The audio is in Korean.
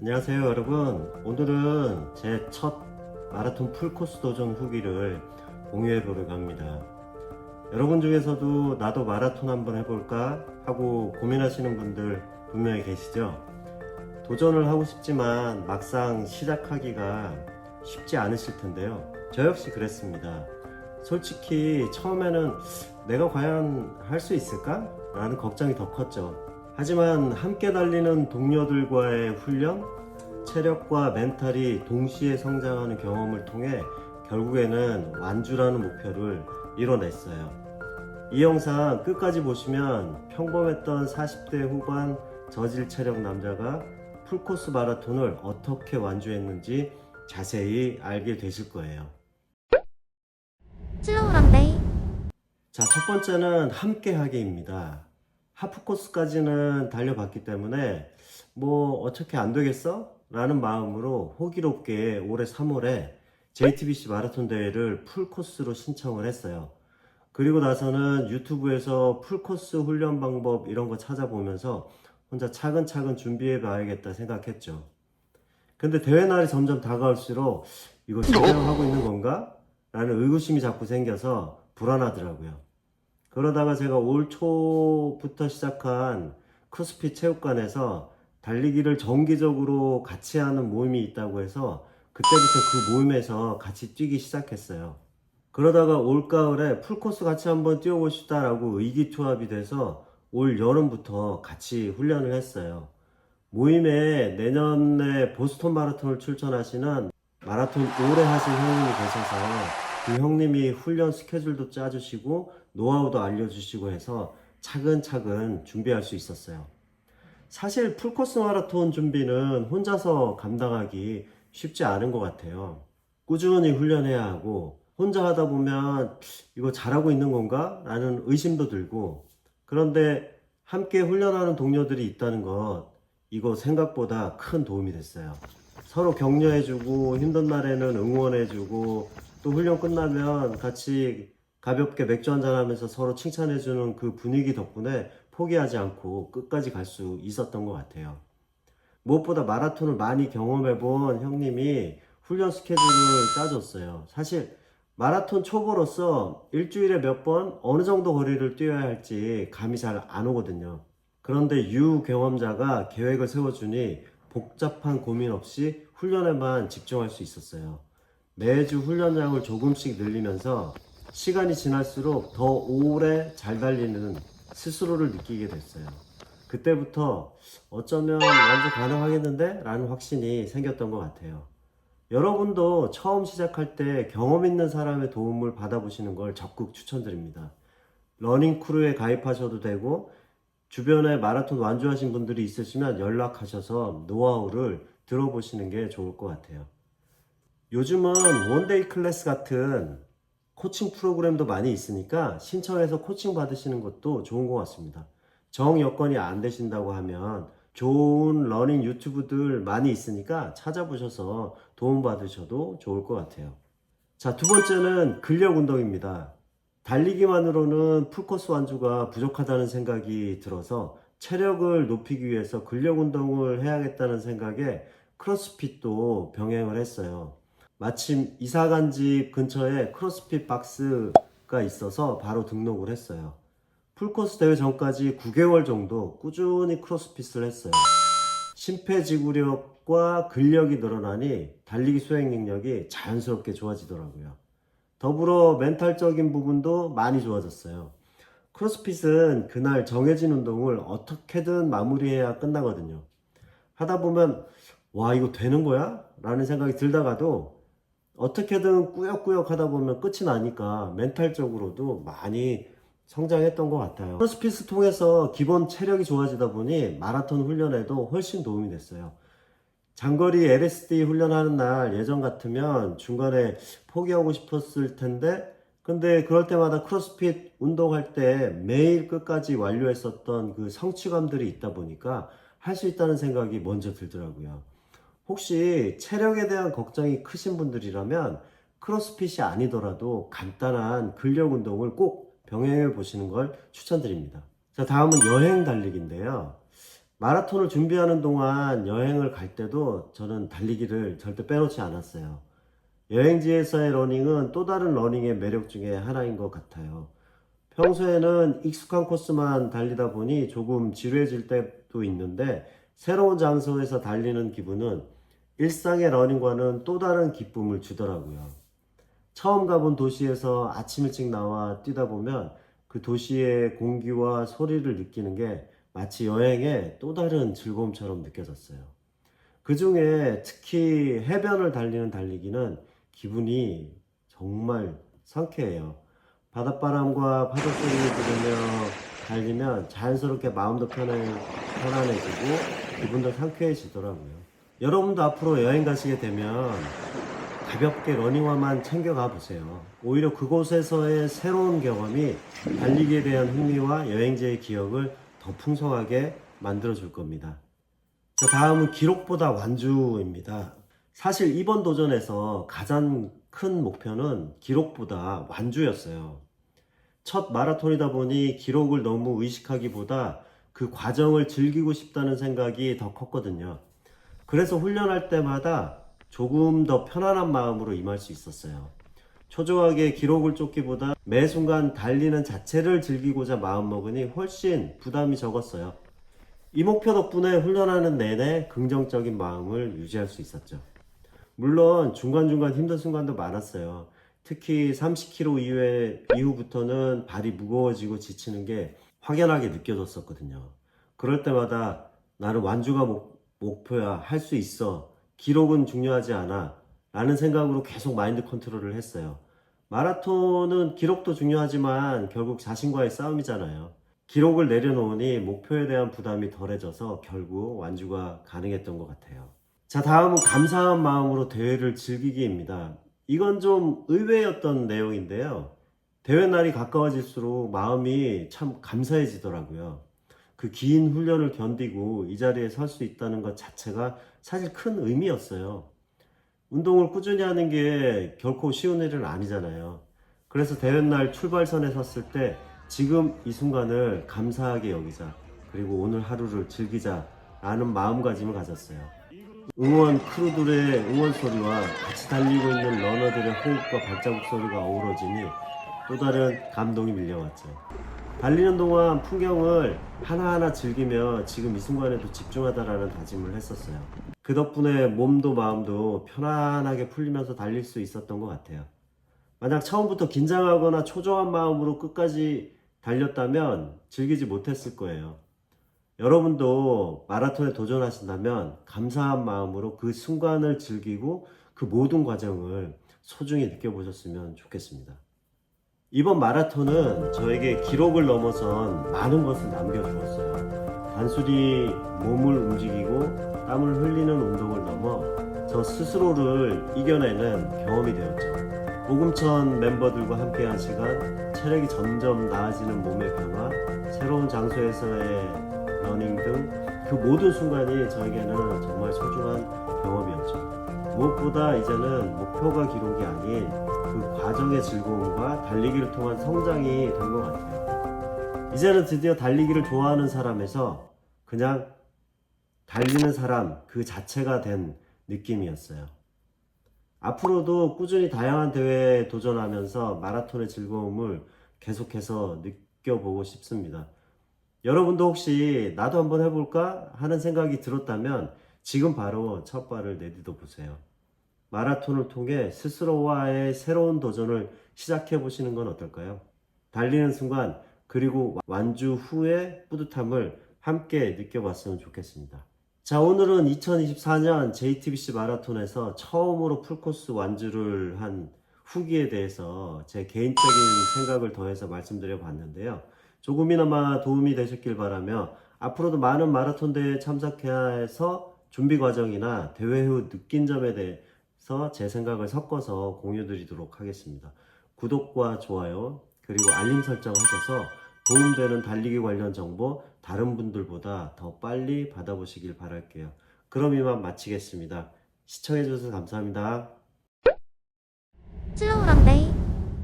안녕하세요 여러분. 오늘은 제 첫 마라톤 풀코스 도전 후기를 공유해 보려고 합니다. 여러분 중에서도 나도 마라톤 한번 해볼까 하고 고민하시는 분들 분명히 계시죠? 도전을 하고 싶지만 막상 시작하기가 쉽지 않으실 텐데요. 저 역시 그랬습니다. 솔직히 처음에는 내가 과연 할 수 있을까? 라는 걱정이 더 컸죠 하지만 함께 달리는 동료들과의 훈련, 체력과 멘탈이 동시에 성장하는 경험을 통해 결국에는 완주라는 목표를 이뤄냈어요. 이 영상 끝까지 보시면 평범했던 40대 후반 저질 체력 남자가 풀코스 마라톤을 어떻게 완주했는지 자세히 알게 되실 거예요. 슬로우런데이 자, 첫 번째는 함께 하기입니다. 하프 코스까지는 달려봤기 때문에 뭐 어떻게 안 되겠어? 라는 마음으로 호기롭게 올해 3월에 JTBC 마라톤 대회를 풀코스로 신청을 했어요. 그리고 나서는 유튜브에서 풀코스 훈련 방법 이런 거 찾아보면서 혼자 차근차근 준비해 봐야겠다 생각했죠. 근데 대회 날이 점점 다가올수록 이거 진짜로 하고 있는 건가? 라는 의구심이 자꾸 생겨서 불안하더라고요. 그러다가 제가 올 초부터 시작한 크로스핏 체육관에서 달리기를 정기적으로 같이 하는 모임이 있다고 해서 그때부터 그 모임에서 같이 뛰기 시작했어요. 그러다가 올 가을에 풀코스 같이 한번 뛰어보시다 라고 의기투합이 돼서 올 여름부터 같이 훈련을 했어요. 모임에 내년에 보스턴 마라톤을 출전하시는 마라톤 오래 하신 형님이 계셔서 그 형님이 훈련 스케줄도 짜주시고 노하우도 알려주시고 해서 차근차근 준비할 수 있었어요. 사실 풀코스 마라톤 준비는 혼자서 감당하기 쉽지 않은 것 같아요. 꾸준히 훈련해야 하고 혼자 하다 보면 이거 잘하고 있는 건가? 라는 의심도 들고 그런데 함께 훈련하는 동료들이 있다는 것 이거 생각보다 큰 도움이 됐어요. 서로 격려해주고 힘든 날에는 응원해주고 또 훈련 끝나면 같이 가볍게 맥주 한잔 하면서 서로 칭찬해주는 그 분위기 덕분에 포기하지 않고 끝까지 갈 수 있었던 것 같아요. 무엇보다 마라톤을 많이 경험해본 형님이 훈련 스케줄을 짜줬어요. 사실 마라톤 초보로서 일주일에 몇 번 어느 정도 거리를 뛰어야 할지 감이 잘 안 오거든요. 그런데 유 경험자가 계획을 세워주니 복잡한 고민 없이 훈련에만 집중할 수 있었어요. 매주 훈련량을 조금씩 늘리면서 시간이 지날수록 더 오래 잘 달리는 스스로를 느끼게 됐어요. 그때부터 어쩌면 완전 가능하겠는데? 라는 확신이 생겼던 것 같아요. 여러분도 처음 시작할 때 경험 있는 사람의 도움을 받아보시는 걸 적극 추천드립니다. 러닝 크루에 가입하셔도 되고, 주변에 마라톤 완주하신 분들이 있으시면 연락하셔서 노하우를 들어보시는 게 좋을 것 같아요. 요즘은 원데이 클래스 같은 코칭 프로그램도 많이 있으니까 신청해서 코칭 받으시는 것도 좋은 것 같습니다. 정 여건이 안 되신다고 하면 좋은 러닝 유튜브들 많이 있으니까 찾아보셔서 도움 받으셔도 좋을 것 같아요. 자, 두 번째는 근력 운동입니다. 달리기만으로는 풀코스 완주가 부족하다는 생각이 들어서 체력을 높이기 위해서 근력 운동을 해야겠다는 생각에 크로스핏도 병행을 했어요. 마침 이사 간 집 근처에 크로스핏 박스가 있어서 바로 등록을 했어요. 풀코스 대회 전까지 9개월 정도 꾸준히 크로스핏을 했어요. 심폐지구력과 근력이 늘어나니 달리기 수행 능력이 자연스럽게 좋아지더라고요. 더불어 멘탈적인 부분도 많이 좋아졌어요. 크로스핏은 그날 정해진 운동을 어떻게든 마무리해야 끝나거든요. 하다 보면, 와, 이거 되는 거야? 라는 생각이 들다가도 어떻게든 꾸역꾸역 하다 보면 끝이 나니까 멘탈적으로도 많이 성장했던 것 같아요. 크로스핏을 통해서 기본 체력이 좋아지다 보니 마라톤 훈련에도 훨씬 도움이 됐어요. 장거리 LSD 훈련하는 날 예전 같으면 중간에 포기하고 싶었을 텐데 근데 그럴 때마다 크로스핏 운동할 때 매일 끝까지 완료했었던 그 성취감들이 있다 보니까 할 수 있다는 생각이 먼저 들더라고요. 혹시 체력에 대한 걱정이 크신 분들이라면 크로스핏이 아니더라도 간단한 근력 운동을 꼭 병행해 보시는 걸 추천드립니다. 자, 다음은 여행 달리기인데요. 마라톤을 준비하는 동안 여행을 갈 때도 저는 달리기를 절대 빼놓지 않았어요. 여행지에서의 러닝은 또 다른 러닝의 매력 중에 하나인 것 같아요. 평소에는 익숙한 코스만 달리다 보니 조금 지루해질 때도 있는데 새로운 장소에서 달리는 기분은 일상의 러닝과는 또 다른 기쁨을 주더라고요. 처음 가본 도시에서 아침 일찍 나와 뛰다 보면 그 도시의 공기와 소리를 느끼는 게 마치 여행의 또 다른 즐거움처럼 느껴졌어요. 그 중에 특히 해변을 달리는 달리기는 기분이 정말 상쾌해요. 바닷바람과 파도 소리를 들으며 달리면 자연스럽게 마음도 편해, 편안해지고 기분도 상쾌해지더라고요. 여러분도 앞으로 여행 가시게 되면 가볍게 러닝화만 챙겨가 보세요. 오히려 그곳에서의 새로운 경험이 달리기에 대한 흥미와 여행지의 기억을 더 풍성하게 만들어 줄 겁니다. 자, 다음은 기록보다 완주입니다. 사실 이번 도전에서 가장 큰 목표는 기록보다 완주였어요. 첫 마라톤이다 보니 기록을 너무 의식하기보다 그 과정을 즐기고 싶다는 생각이 더 컸거든요. 그래서 훈련할 때마다 조금 더 편안한 마음으로 임할 수 있었어요. 초조하게 기록을 쫓기보다 매 순간 달리는 자체를 즐기고자 마음먹으니 훨씬 부담이 적었어요. 이 목표 덕분에 훈련하는 내내 긍정적인 마음을 유지할 수 있었죠. 물론 중간중간 힘든 순간도 많았어요. 특히 30km 이후에, 이후부터는 발이 무거워지고 지치는 게 확연하게 느껴졌었거든요. 그럴 때마다 나는 완주가 목, 목표야. 할 수 있어. 기록은 중요하지 않아. 라는 생각으로 계속 마인드 컨트롤을 했어요. 마라톤은 기록도 중요하지만 결국 자신과의 싸움이잖아요. 기록을 내려놓으니 목표에 대한 부담이 덜해져서 결국 완주가 가능했던 것 같아요. 자, 다음은 감사한 마음으로 대회를 즐기기입니다. 이건 좀 의외였던 내용인데요. 대회 날이 가까워질수록 마음이 참 감사해지더라고요. 그 긴 훈련을 견디고 이 자리에 설 수 있다는 것 자체가 사실 큰 의미였어요. 운동을 꾸준히 하는 게 결코 쉬운 일은 아니잖아요. 그래서 대회 날 출발선에 섰을 때 지금 이 순간을 감사하게 여기자. 그리고 오늘 하루를 즐기자. 라는 마음가짐을 가졌어요. 응원 크루들의 응원 소리와 같이 달리고 있는 러너들의 호흡과 발자국 소리가 어우러지니 또 다른 감동이 밀려왔죠. 달리는 동안 풍경을 하나하나 즐기며 지금 이 순간에도 집중하다라는 다짐을 했었어요. 그 덕분에 몸도 마음도 편안하게 풀리면서 달릴 수 있었던 것 같아요. 만약 처음부터 긴장하거나 초조한 마음으로 끝까지 달렸다면 즐기지 못했을 거예요. 여러분도 마라톤에 도전하신다면 감사한 마음으로 그 순간을 즐기고 그 모든 과정을 소중히 느껴보셨으면 좋겠습니다. 이번 마라톤은 저에게 기록을 넘어선 많은 것을 남겨주었어요. 단순히 몸을 움직이고 땀을 흘리는 운동을 넘어 저 스스로를 이겨내는 경험이 되었죠. 오금천 멤버들과 함께한 시간, 체력이 점점 나아지는 몸의 변화, 새로운 장소에서의 러닝 등 그 모든 순간이 저에게는 정말 소중한 경험이었죠. 무엇보다 이제는 목표가 기록이 아닌 그 과정의 즐거움과 달리기를 통한 성장이 된 것 같아요. 이제는 드디어 달리기를 좋아하는 사람에서 그냥 달리는 사람 그 자체가 된 느낌이었어요. 앞으로도 꾸준히 다양한 대회에 도전하면서 마라톤의 즐거움을 계속해서 느껴보고 싶습니다. 여러분도 혹시 나도 한번 해볼까 하는 생각이 들었다면 지금 바로 첫 발을 내딛어 보세요. 마라톤을 통해 스스로와의 새로운 도전을 시작해 보시는 건 어떨까요? 달리는 순간 그리고 완주 후의 뿌듯함을 함께 느껴봤으면 좋겠습니다. 자, 오늘은 2024년 JTBC 마라톤에서 처음으로 풀코스 완주를 한 후기에 대해서 제 개인적인 생각을 더해서 말씀드려 봤는데요. 조금이나마 도움이 되셨길 바라며 앞으로도 많은 마라톤 대회에 참석해서 준비 과정이나 대회 후 느낀 점에 대해 서 제 생각을 섞어서 공유 드리도록 하겠습니다. 구독과 좋아요 그리고 알림 설정 하셔서 도움되는 달리기 관련 정보 다른 분들보다 더 빨리 받아보시길 바랄게요. 그럼 이만 마치겠습니다. 시청해주셔서 감사합니다. 쯔우랑데이